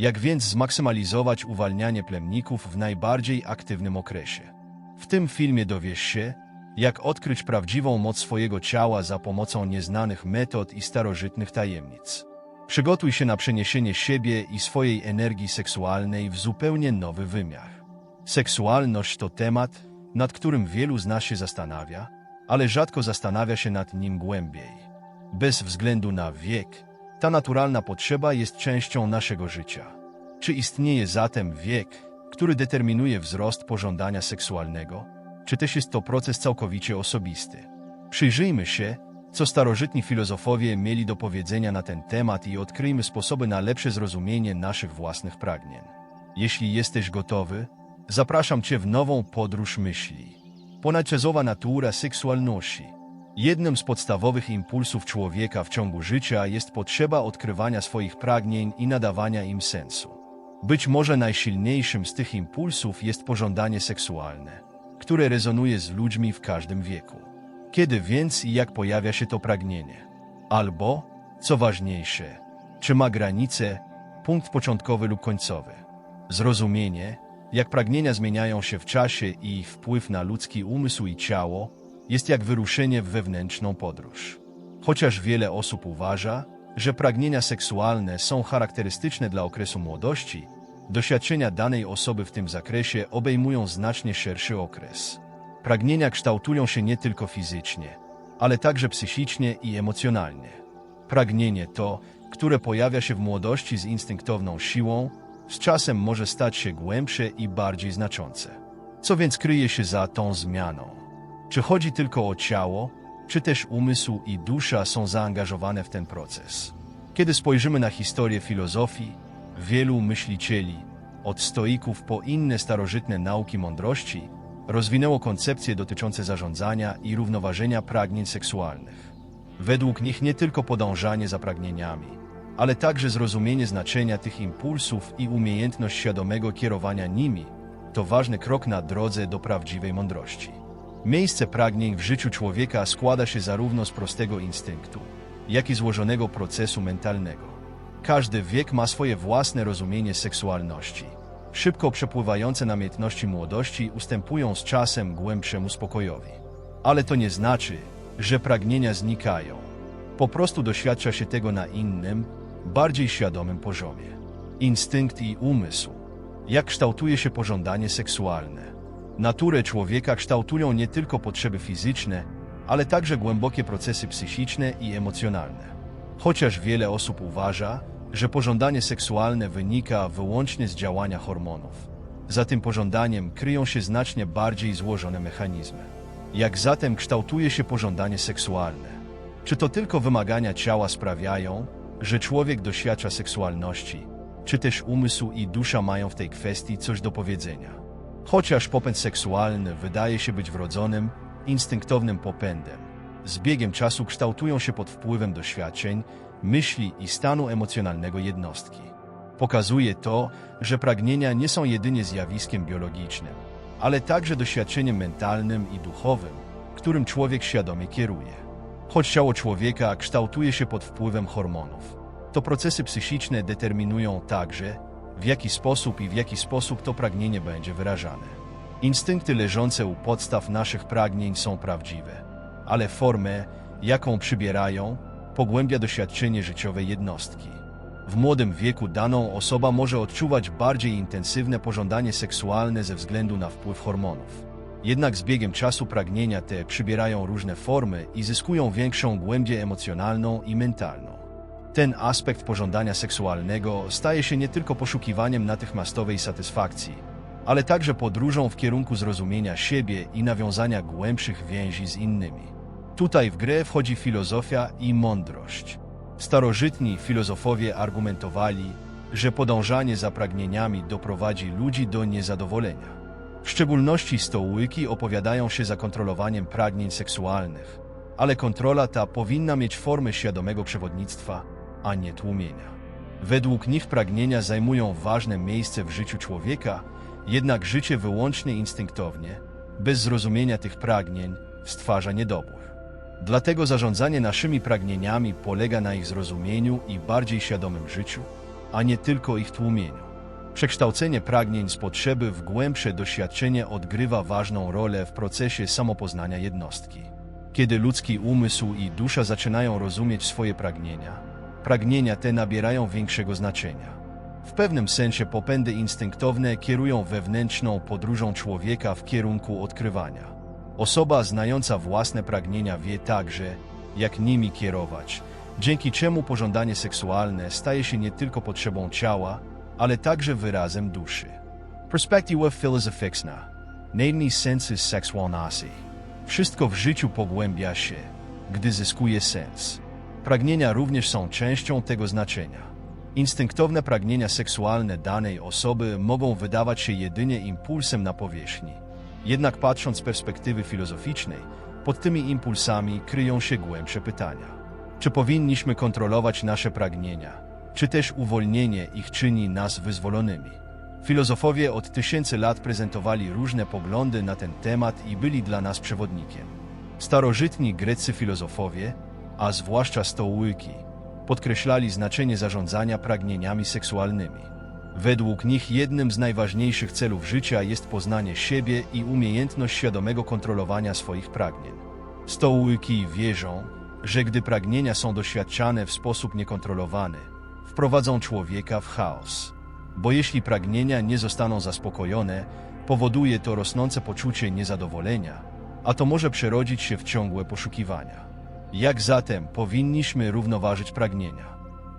Jak więc zmaksymalizować uwalnianie plemników w najbardziej aktywnym okresie? W tym filmie dowiesz się, jak odkryć prawdziwą moc swojego ciała za pomocą nieznanych metod i starożytnych tajemnic. Przygotuj się na przeniesienie siebie i swojej energii seksualnej w zupełnie nowy wymiar. Seksualność to temat, nad którym wielu z nas się zastanawia, ale rzadko zastanawia się nad nim głębiej. Bez względu na wiek, ta naturalna potrzeba jest częścią naszego życia. Czy istnieje zatem wiek, który determinuje wzrost pożądania seksualnego, czy też jest to proces całkowicie osobisty? Przyjrzyjmy się, co starożytni filozofowie mieli do powiedzenia na ten temat i odkryjmy sposoby na lepsze zrozumienie naszych własnych pragnień. Jeśli jesteś gotowy, zapraszam Cię w nową podróż myśli. Ponadczasowa natura seksualności. Jednym z podstawowych impulsów człowieka w ciągu życia jest potrzeba odkrywania swoich pragnień i nadawania im sensu. Być może najsilniejszym z tych impulsów jest pożądanie seksualne, które rezonuje z ludźmi w każdym wieku. Kiedy więc i jak pojawia się to pragnienie? Albo, co ważniejsze, czy ma granice, punkt początkowy lub końcowy? Zrozumienie, jak pragnienia zmieniają się w czasie i ich wpływ na ludzki umysł i ciało, jest jak wyruszenie w wewnętrzną podróż. Chociaż wiele osób uważa, że pragnienia seksualne są charakterystyczne dla okresu młodości, doświadczenia danej osoby w tym zakresie obejmują znacznie szerszy okres. Pragnienia kształtują się nie tylko fizycznie, ale także psychicznie i emocjonalnie. Pragnienie to, które pojawia się w młodości z instynktowną siłą, z czasem może stać się głębsze i bardziej znaczące. Co więc kryje się za tą zmianą? Czy chodzi tylko o ciało, czy też umysł i dusza są zaangażowane w ten proces? Kiedy spojrzymy na historię filozofii, wielu myślicieli, od stoików po inne starożytne nauki mądrości, rozwinęło koncepcje dotyczące zarządzania i równoważenia pragnień seksualnych. Według nich nie tylko podążanie za pragnieniami, ale także zrozumienie znaczenia tych impulsów i umiejętność świadomego kierowania nimi to ważny krok na drodze do prawdziwej mądrości. Miejsce pragnień w życiu człowieka składa się zarówno z prostego instynktu, jak i złożonego procesu mentalnego. Każdy wiek ma swoje własne rozumienie seksualności. Szybko przepływające namiętności młodości ustępują z czasem głębszemu spokojowi. Ale to nie znaczy, że pragnienia znikają. Po prostu doświadcza się tego na innym, bardziej świadomym poziomie. Instynkt i umysł. Jak kształtuje się pożądanie seksualne? Naturę człowieka kształtują nie tylko potrzeby fizyczne, ale także głębokie procesy psychiczne i emocjonalne. Chociaż wiele osób uważa, że pożądanie seksualne wynika wyłącznie z działania hormonów, za tym pożądaniem kryją się znacznie bardziej złożone mechanizmy. Jak zatem kształtuje się pożądanie seksualne? Czy to tylko wymagania ciała sprawiają, że człowiek doświadcza seksualności, czy też umysł i dusza mają w tej kwestii coś do powiedzenia? Chociaż popęd seksualny wydaje się być wrodzonym, instynktownym popędem, z biegiem czasu kształtują się pod wpływem doświadczeń, myśli i stanu emocjonalnego jednostki. Pokazuje to, że pragnienia nie są jedynie zjawiskiem biologicznym, ale także doświadczeniem mentalnym i duchowym, którym człowiek świadomie kieruje. Choć ciało człowieka kształtuje się pod wpływem hormonów, to procesy psychiczne determinują także, w jaki sposób i w jaki sposób to pragnienie będzie wyrażane. Instynkty leżące u podstaw naszych pragnień są prawdziwe, ale formę, jaką przybierają, pogłębia doświadczenie życiowej jednostki. W młodym wieku daną osoba może odczuwać bardziej intensywne pożądanie seksualne ze względu na wpływ hormonów. Jednak z biegiem czasu pragnienia te przybierają różne formy i zyskują większą głębię emocjonalną i mentalną. Ten aspekt pożądania seksualnego staje się nie tylko poszukiwaniem natychmiastowej satysfakcji, ale także podróżą w kierunku zrozumienia siebie i nawiązania głębszych więzi z innymi. Tutaj w grę wchodzi filozofia i mądrość. Starożytni filozofowie argumentowali, że podążanie za pragnieniami doprowadzi ludzi do niezadowolenia. W szczególności stołyki opowiadają się za kontrolowaniem pragnień seksualnych, ale kontrola ta powinna mieć formę świadomego przewodnictwa, a nie tłumienia. Według nich pragnienia zajmują ważne miejsce w życiu człowieka, jednak życie wyłącznie instynktownie, bez zrozumienia tych pragnień, stwarza niedobór. Dlatego zarządzanie naszymi pragnieniami polega na ich zrozumieniu i bardziej świadomym życiu, a nie tylko ich tłumieniu. Przekształcenie pragnień z potrzeby w głębsze doświadczenie odgrywa ważną rolę w procesie samopoznania jednostki. Kiedy ludzki umysł i dusza zaczynają rozumieć swoje pragnienia, pragnienia te nabierają większego znaczenia. W pewnym sensie popędy instynktowne kierują wewnętrzną podróżą człowieka w kierunku odkrywania. Osoba znająca własne pragnienia wie także, jak nimi kierować, dzięki czemu pożądanie seksualne staje się nie tylko potrzebą ciała, ale także wyrazem duszy. Perspektywa filozoficzna, najmniej sensus seksualności. Wszystko w życiu pogłębia się, gdy zyskuje sens. Pragnienia również są częścią tego znaczenia. Instynktowne pragnienia seksualne danej osoby mogą wydawać się jedynie impulsem na powierzchni. Jednak patrząc z perspektywy filozoficznej, pod tymi impulsami kryją się głębsze pytania. Czy powinniśmy kontrolować nasze pragnienia, czy też uwolnienie ich czyni nas wyzwolonymi? Filozofowie od tysięcy lat prezentowali różne poglądy na ten temat i byli dla nas przewodnikiem. Starożytni greccy filozofowie, a zwłaszcza stołyki, podkreślali znaczenie zarządzania pragnieniami seksualnymi. Według nich jednym z najważniejszych celów życia jest poznanie siebie i umiejętność świadomego kontrolowania swoich pragnień. Stołyki wierzą, że gdy pragnienia są doświadczane w sposób niekontrolowany, wprowadzą człowieka w chaos. Bo jeśli pragnienia nie zostaną zaspokojone, powoduje to rosnące poczucie niezadowolenia, a to może przerodzić się w ciągłe poszukiwania. Jak zatem powinniśmy równoważyć pragnienia?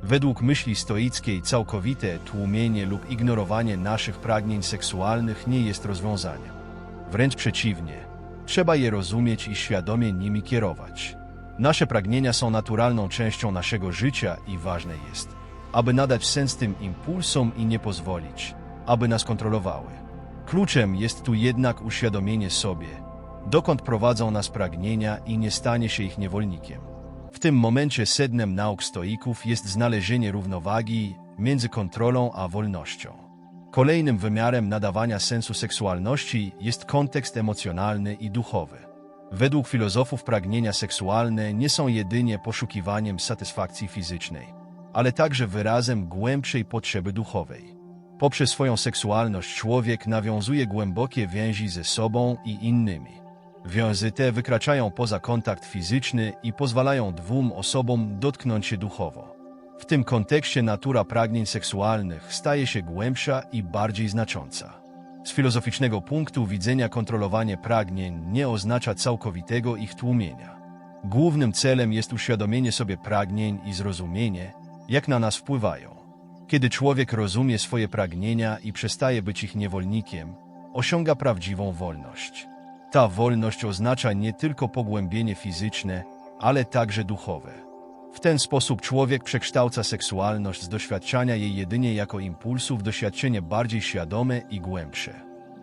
Według myśli stoickiej całkowite tłumienie lub ignorowanie naszych pragnień seksualnych nie jest rozwiązaniem. Wręcz przeciwnie, trzeba je rozumieć i świadomie nimi kierować. Nasze pragnienia są naturalną częścią naszego życia i ważne jest, aby nadać sens tym impulsom i nie pozwolić, aby nas kontrolowały. Kluczem jest tu jednak uświadomienie sobie, dokąd prowadzą nas pragnienia i nie stanie się ich niewolnikiem. W tym momencie sednem nauk stoików jest znalezienie równowagi między kontrolą a wolnością. Kolejnym wymiarem nadawania sensu seksualności jest kontekst emocjonalny i duchowy. Według filozofów pragnienia seksualne nie są jedynie poszukiwaniem satysfakcji fizycznej, ale także wyrazem głębszej potrzeby duchowej. Poprzez swoją seksualność człowiek nawiązuje głębokie więzi ze sobą i innymi. Wiązy te wykraczają poza kontakt fizyczny i pozwalają dwóm osobom dotknąć się duchowo. W tym kontekście natura pragnień seksualnych staje się głębsza i bardziej znacząca. Z filozoficznego punktu widzenia kontrolowanie pragnień nie oznacza całkowitego ich tłumienia. Głównym celem jest uświadomienie sobie pragnień i zrozumienie, jak na nas wpływają. Kiedy człowiek rozumie swoje pragnienia i przestaje być ich niewolnikiem, osiąga prawdziwą wolność. Ta wolność oznacza nie tylko pogłębienie fizyczne, ale także duchowe. W ten sposób człowiek przekształca seksualność z doświadczania jej jedynie jako impulsu w doświadczenie bardziej świadome i głębsze.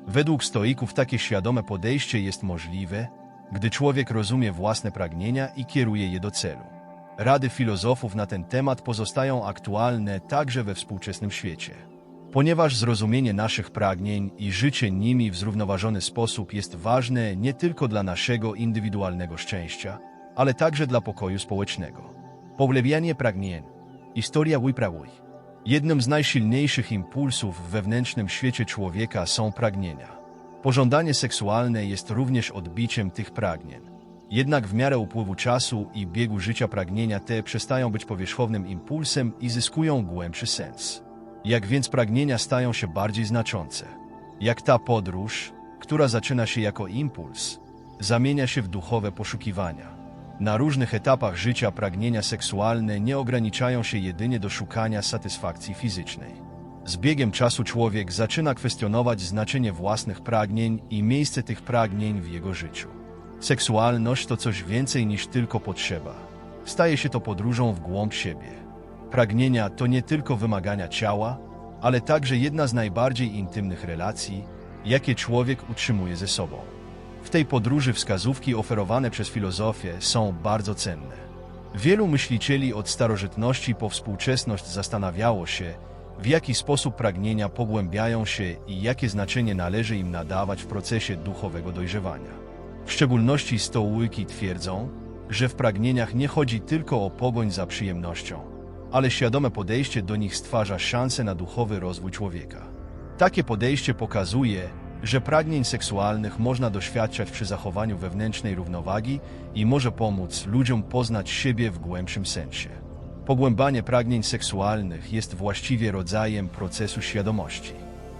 Według stoików takie świadome podejście jest możliwe, gdy człowiek rozumie własne pragnienia i kieruje je do celu. Rady filozofów na ten temat pozostają aktualne także we współczesnym świecie. Ponieważ zrozumienie naszych pragnień i życie nimi w zrównoważony sposób jest ważne nie tylko dla naszego indywidualnego szczęścia, ale także dla pokoju społecznego. Pogłębianie pragnień. Historia wyprawy. Jednym z najsilniejszych impulsów w wewnętrznym świecie człowieka są pragnienia. Pożądanie seksualne jest również odbiciem tych pragnień. Jednak w miarę upływu czasu i biegu życia pragnienia te przestają być powierzchownym impulsem i zyskują głębszy sens. Jak więc pragnienia stają się bardziej znaczące? Jak ta podróż, która zaczyna się jako impuls, zamienia się w duchowe poszukiwania? Na różnych etapach życia pragnienia seksualne nie ograniczają się jedynie do szukania satysfakcji fizycznej. Z biegiem czasu człowiek zaczyna kwestionować znaczenie własnych pragnień i miejsce tych pragnień w jego życiu. Seksualność to coś więcej niż tylko potrzeba. Staje się to podróżą w głąb siebie. Pragnienia to nie tylko wymagania ciała, ale także jedna z najbardziej intymnych relacji, jakie człowiek utrzymuje ze sobą. W tej podróży wskazówki oferowane przez filozofię są bardzo cenne. Wielu myślicieli od starożytności po współczesność zastanawiało się, w jaki sposób pragnienia pogłębiają się i jakie znaczenie należy im nadawać w procesie duchowego dojrzewania. W szczególności stołyki twierdzą, że w pragnieniach nie chodzi tylko o pogoń za przyjemnością, ale świadome podejście do nich stwarza szansę na duchowy rozwój człowieka. Takie podejście pokazuje, że pragnień seksualnych można doświadczać przy zachowaniu wewnętrznej równowagi i może pomóc ludziom poznać siebie w głębszym sensie. Pogłębanie pragnień seksualnych jest właściwie rodzajem procesu świadomości.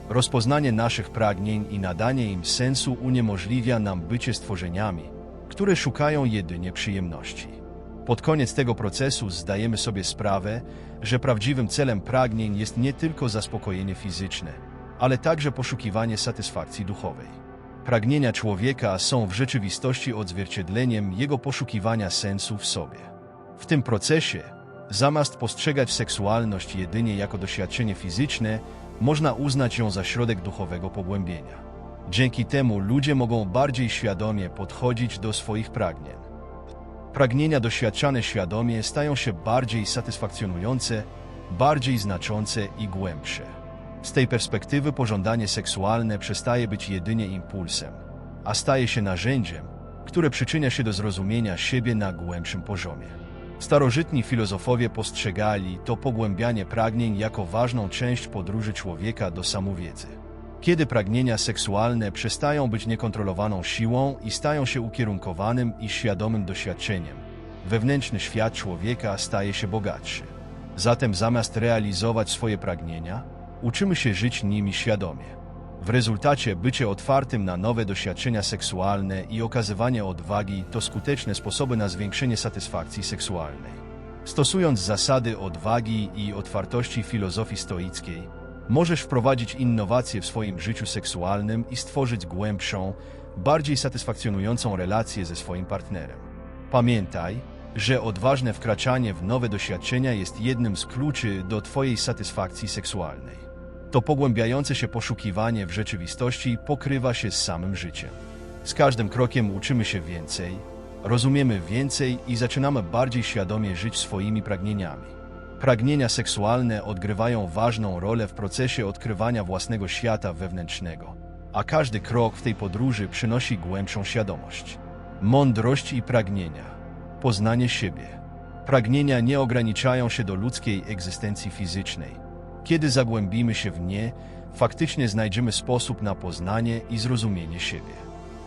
Rozpoznanie naszych pragnień i nadanie im sensu uniemożliwia nam bycie stworzeniami, które szukają jedynie przyjemności. Pod koniec tego procesu zdajemy sobie sprawę, że prawdziwym celem pragnień jest nie tylko zaspokojenie fizyczne, ale także poszukiwanie satysfakcji duchowej. Pragnienia człowieka są w rzeczywistości odzwierciedleniem jego poszukiwania sensu w sobie. W tym procesie, zamiast postrzegać seksualność jedynie jako doświadczenie fizyczne, można uznać ją za środek duchowego pogłębienia. Dzięki temu ludzie mogą bardziej świadomie podchodzić do swoich pragnień. Pragnienia doświadczane świadomie stają się bardziej satysfakcjonujące, bardziej znaczące i głębsze. Z tej perspektywy pożądanie seksualne przestaje być jedynie impulsem, a staje się narzędziem, które przyczynia się do zrozumienia siebie na głębszym poziomie. Starożytni filozofowie postrzegali to pogłębianie pragnień jako ważną część podróży człowieka do samowiedzy. Kiedy pragnienia seksualne przestają być niekontrolowaną siłą i stają się ukierunkowanym i świadomym doświadczeniem, wewnętrzny świat człowieka staje się bogatszy. Zatem zamiast realizować swoje pragnienia, uczymy się żyć nimi świadomie. W rezultacie bycie otwartym na nowe doświadczenia seksualne i okazywanie odwagi to skuteczne sposoby na zwiększenie satysfakcji seksualnej. Stosując zasady odwagi i otwartości filozofii stoickiej, możesz wprowadzić innowacje w swoim życiu seksualnym i stworzyć głębszą, bardziej satysfakcjonującą relację ze swoim partnerem. Pamiętaj, że odważne wkraczanie w nowe doświadczenia jest jednym z kluczy do Twojej satysfakcji seksualnej. To pogłębiające się poszukiwanie w rzeczywistości pokrywa się z samym życiem. Z każdym krokiem uczymy się więcej, rozumiemy więcej i zaczynamy bardziej świadomie żyć swoimi pragnieniami. Pragnienia seksualne odgrywają ważną rolę w procesie odkrywania własnego świata wewnętrznego, a każdy krok w tej podróży przynosi głębszą świadomość. Mądrość i pragnienia, poznanie siebie. Pragnienia nie ograniczają się do ludzkiej egzystencji fizycznej kiedy zagłębimy się w nie, faktycznie znajdziemy sposób na poznanie i zrozumienie siebie.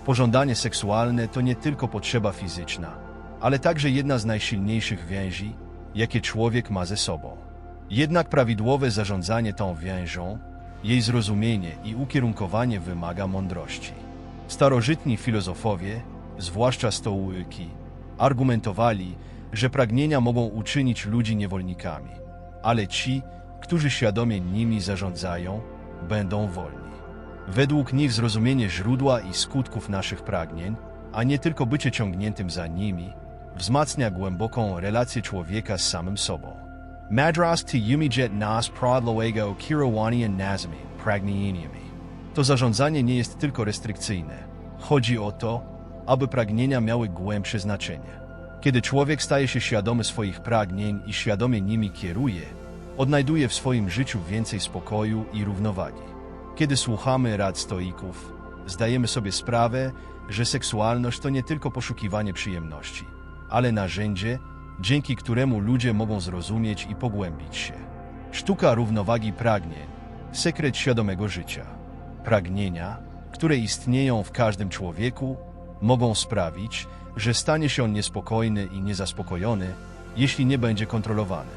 Pożądanie seksualne to nie tylko potrzeba fizyczna, ale także jedna z najsilniejszych więzi, jakie człowiek ma ze sobą. Jednak prawidłowe zarządzanie tą więżą, jej zrozumienie i ukierunkowanie wymaga mądrości. Starożytni filozofowie, zwłaszcza stołyki, argumentowali, że pragnienia mogą uczynić ludzi niewolnikami, ale ci, którzy świadomie nimi zarządzają, będą wolni. Według nich zrozumienie źródła i skutków naszych pragnień, a nie tylko bycie ciągniętym za nimi, wzmacnia głęboką relację człowieka z samym sobą. Madras to umijet nas prodlowego kierowani nazami pragnieniami. To zarządzanie nie jest tylko restrykcyjne. Chodzi o to, aby pragnienia miały głębsze znaczenie. Kiedy człowiek staje się świadomy swoich pragnień i świadomie nimi kieruje, odnajduje w swoim życiu więcej spokoju i równowagi. Kiedy słuchamy rad stoików, zdajemy sobie sprawę, że seksualność to nie tylko poszukiwanie przyjemności, ale narzędzie, dzięki któremu ludzie mogą zrozumieć i pogłębić się. Sztuka równowagi pragnień, sekret świadomego życia. Pragnienia, które istnieją w każdym człowieku, mogą sprawić, że stanie się on niespokojny i niezaspokojony, jeśli nie będzie kontrolowany.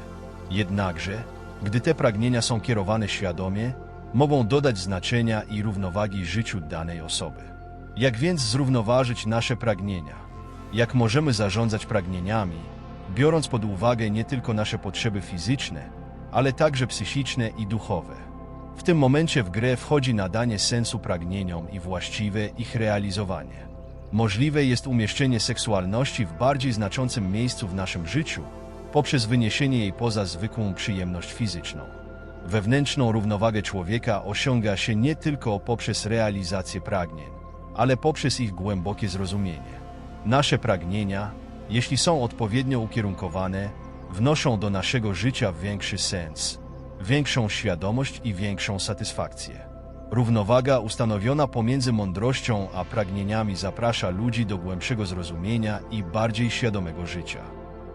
Jednakże, gdy te pragnienia są kierowane świadomie, mogą dodać znaczenia i równowagi życiu danej osoby. Jak więc zrównoważyć nasze pragnienia? Jak możemy zarządzać pragnieniami, biorąc pod uwagę nie tylko nasze potrzeby fizyczne, ale także psychiczne i duchowe? W tym momencie w grę wchodzi nadanie sensu pragnieniom i właściwe ich realizowanie. Możliwe jest umieszczenie seksualności w bardziej znaczącym miejscu w naszym życiu, poprzez wyniesienie jej poza zwykłą przyjemność fizyczną. Wewnętrzną równowagę człowieka osiąga się nie tylko poprzez realizację pragnień, ale poprzez ich głębokie zrozumienie. Nasze pragnienia, jeśli są odpowiednio ukierunkowane, wnoszą do naszego życia większy sens, większą świadomość i większą satysfakcję. Równowaga ustanowiona pomiędzy mądrością a pragnieniami zaprasza ludzi do głębszego zrozumienia i bardziej świadomego życia.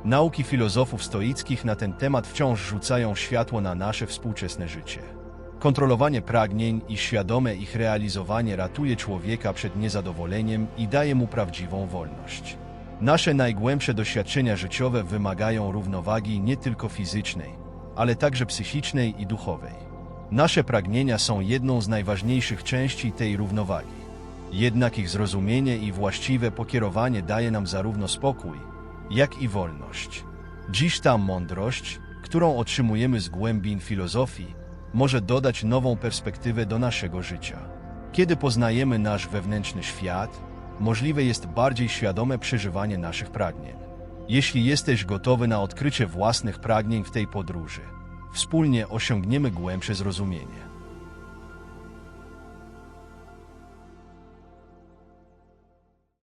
Nauki filozofów stoickich na ten temat wciąż rzucają światło na nasze współczesne życie. Kontrolowanie pragnień i świadome ich realizowanie ratuje człowieka przed niezadowoleniem i daje mu prawdziwą wolność. Nasze najgłębsze doświadczenia życiowe wymagają równowagi nie tylko fizycznej, ale także psychicznej i duchowej. Nasze pragnienia są jedną z najważniejszych części tej równowagi. Jednak ich zrozumienie i właściwe pokierowanie daje nam zarówno spokój, jak i wolność. Dziś ta mądrość, którą otrzymujemy z głębin filozofii, może dodać nową perspektywę do naszego życia. Kiedy poznajemy nasz wewnętrzny świat, możliwe jest bardziej świadome przeżywanie naszych pragnień. Jeśli jesteś gotowy na odkrycie własnych pragnień w tej podróży, wspólnie osiągniemy głębsze zrozumienie.